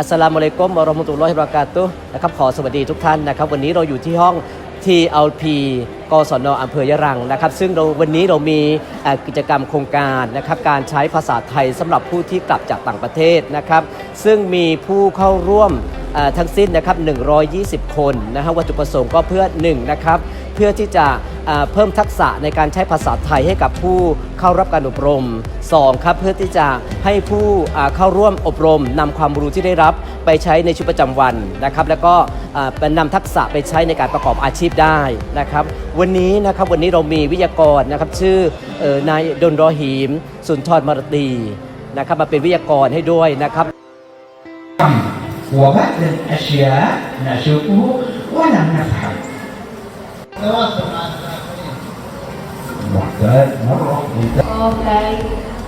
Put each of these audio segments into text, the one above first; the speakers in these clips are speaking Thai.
อัสสลามุอะลัยกุมวะเราะห์มะตุลลอฮิวะบะเราะกาตุฮ์นะครับขอสวัสดีทุกท่านนะครับ วันนี้เราอยู่ที่ห้อง TLP กศนอำเภอยะรังนะครับ ซึ่งเราวันนี้เรามีกิจกรรมโครงการนะครับการใช้ภาษาไทยสำหรับผู้ที่กลับจากต่างประเทศนะครับ ซึ่งมีผู้เข้าร่วม ทั้งสิ้นนะครับ 120 คนนะฮะวัตถุประสงค์ก็เพื่อ1นะครับเพื่อที่จะเพิ่มทักษะในการใช้ภาษาไทยให้กับผู้เข้ารับการอบรม 2 ครับเพื่อที่จะให้ผู้เข้าร่วมอบรมนำความรู้ที่ได้รับไปใช้ในชีวิตประจำวันนะครับ แล้วก็อ่าเป็นนำทักษะไปใช้ในการประกอบอาชีพได้นะครับ วันนี้นะครับวันนี้เรามีวิทยากรนะครับชื่อเอ่อนายดนรอหีม สุนทรมารตีนะครับมาเป็นวิทยากรให้ด้วยนะครับ وبعض الأشياء نشوفه ولم là محتاج مرة Okay,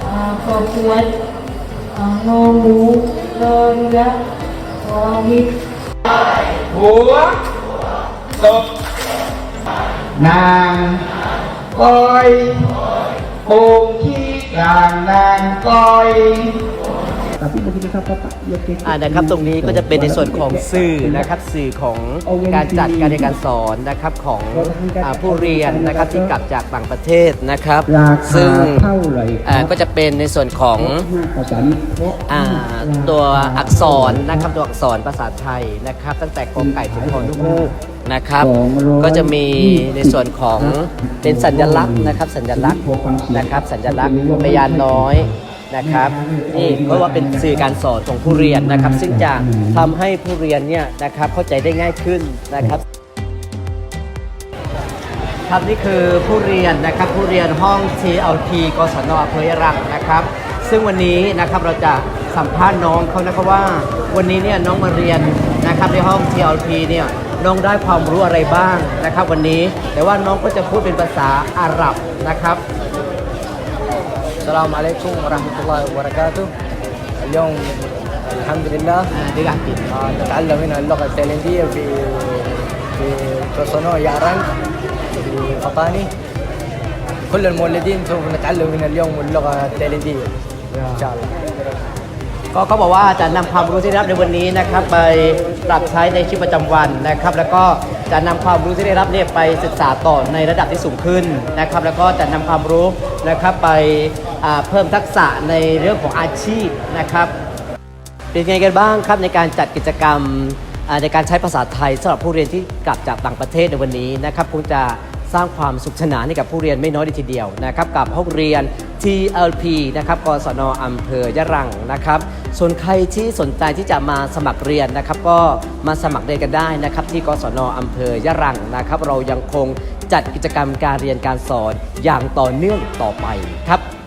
à, uh, có cuốn uh, à, ngô mú lơ ra có mít Búa Tục Nàng Coi Buồn chi là nàng coi. อกอมิตรหัวตบนางก้อยโป่งที่กลางนางก้อย Tapi begitu kata Pak Yoke อ่านะครับตรงนี้ก็จะเป็นในส่วนของสื่อนะครับสื่อของการจัดการเรียนการสอนนะครับของอาผู้เรียนนะครับที่กลับจากต่างประเทศนะครับราคาซึ่งเท่าไหร่ครับอ่าก็จะเป็นในส่วนของภาษานี้เพราะอ่าตัวอักษรนะครับตัวอักษรภาษาไทยนะครับตั้งแต่กอไก่ถึงคอนุฮูกนะครับก็จะมีในส่วนของเป็นสัญลักษณ์นะครับสัญลักษณ์นะครับสัญลักษณ์พยานน้อย นะครับนี่ก็ว่าเป็นสื่อการสอนของผู้เรียนนะครับ ซึ่งจะทำให้ผู้เรียนเนี่ยนะครับเข้าใจได้ง่ายขึ้นนะครับครับนี่คือผู้เรียนนะครับผู้เรียนห้อง TLT กศนอำเภอยะรังนะครับ ซึ่งวันนี้นะครับเราจะสัมภาษณ์น้องเขานะครับว่า วันนี้เนี่ยน้องมาเรียนนะครับในห้อง TLT เนี่ยน้องได้ความรู้อะไรบ้างนะครับ วันนี้แต่ว่าน้องก็จะพูดเป็นภาษาอาหรับนะครับ السلام عليكم ورحمة الله وبركاته اليوم الحمد لله อ่าดีกว่ากิน آه، نتعلم هنا اللغة التايلاندية في في كوسونو يارانج في فطاني كل المولدين سوف نتعلم من اليوم اللغة التايلاندية إن شاء الله ก็เขาบอกว่าจะนำความรู้ที่ได้รับในวันนี้นะครับ ไปปรับใช้ในชีวิตประจำวันนะครับ แล้วก็ จะนำความรู้ที่ได้รับเนี่ยไปศึกษาต่อในระดับที่สูงขึ้นนะครับ แล้วก็จะนำความรู้นะครับไปเพิ่มทักษะในเรื่องของอาชีพนะครับ เป็นไงกันบ้างครับในการจัดกิจกรรมในการใช้ภาษาไทยสำหรับผู้เรียนที่กลับจากต่างประเทศในวันนี้นะครับคงจะ สร้างความสุขสนานให้กับผู้เรียนไม่น้อยเลยทีเดียวนะครับกับห้องเรียน TLP นะครับกศนอำเภอยะรังนะครับ ส่วนใครที่สนใจที่จะมาสมัครเรียนนะครับ ก็มาสมัครเรียนกันได้นะครับ ที่กศนอำเภอยะรังนะครับ เรายังคงจัดกิจกรรมการเรียนการสอนอย่างต่อเนื่องต่อไปครับ